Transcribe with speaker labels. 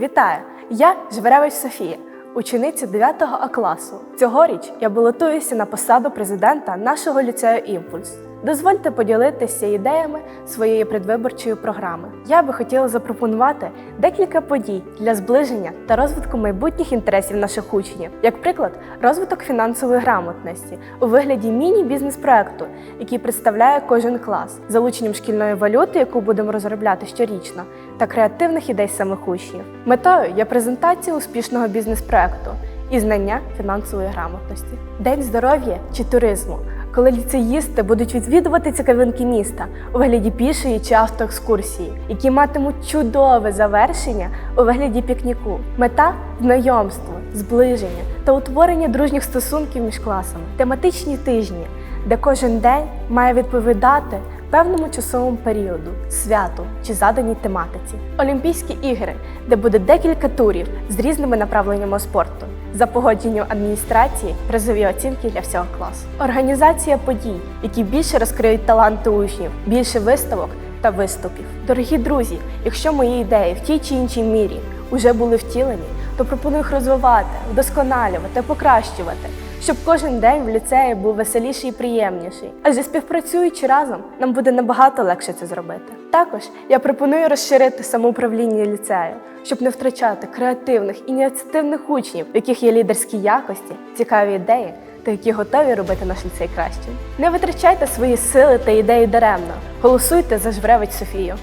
Speaker 1: Вітаю! Я Жверевич Софія, учениця 9 А класу. Цьогоріч я балотуюся на посаду президента нашого ліцею Імпульс. Дозвольте поділитися ідеями своєї предвиборчої програми. Я би хотіла запропонувати декілька подій для зближення та розвитку майбутніх інтересів наших учнів, як приклад, розвиток фінансової грамотності у вигляді міні-бізнес-проекту, який представляє кожен клас, залученням шкільної валюти, яку будемо розробляти щорічно, та креативних ідей самих учнів. Метою є презентація успішного бізнес-проекту і знання фінансової грамотності. День здоров'я чи туризму, коли ліцеїсти будуть відвідувати цікавинки міста у вигляді пішої чи автоекскурсії, які матимуть чудове завершення у вигляді пікніку. Мета знайомство, зближення та утворення дружніх стосунків між класами, тематичні тижні, де кожен день має відповідати певному часовому періоду, святу чи заданій тематиці. Олімпійські ігри, де буде декілька турів з різними направленнями спорту. За погодженням адміністрації призові оцінки для всього класу. Організація подій, які більше розкриють таланти учнів, більше виставок та виступів. Дорогі друзі, якщо мої ідеї в тій чи іншій мірі вже були втілені, то пропоную їх розвивати, вдосконалювати, покращувати, щоб кожен день в ліцеї був веселіший і приємніший. Адже співпрацюючи разом, нам буде набагато легше це зробити. Також я пропоную розширити самоуправління ліцею, щоб не втрачати креативних ініціативних учнів, в яких є лідерські якості, цікаві ідеї та які готові робити наш ліцей кращим. Не витрачайте свої сили та ідеї даремно. Голосуйте за Жвревич Софію.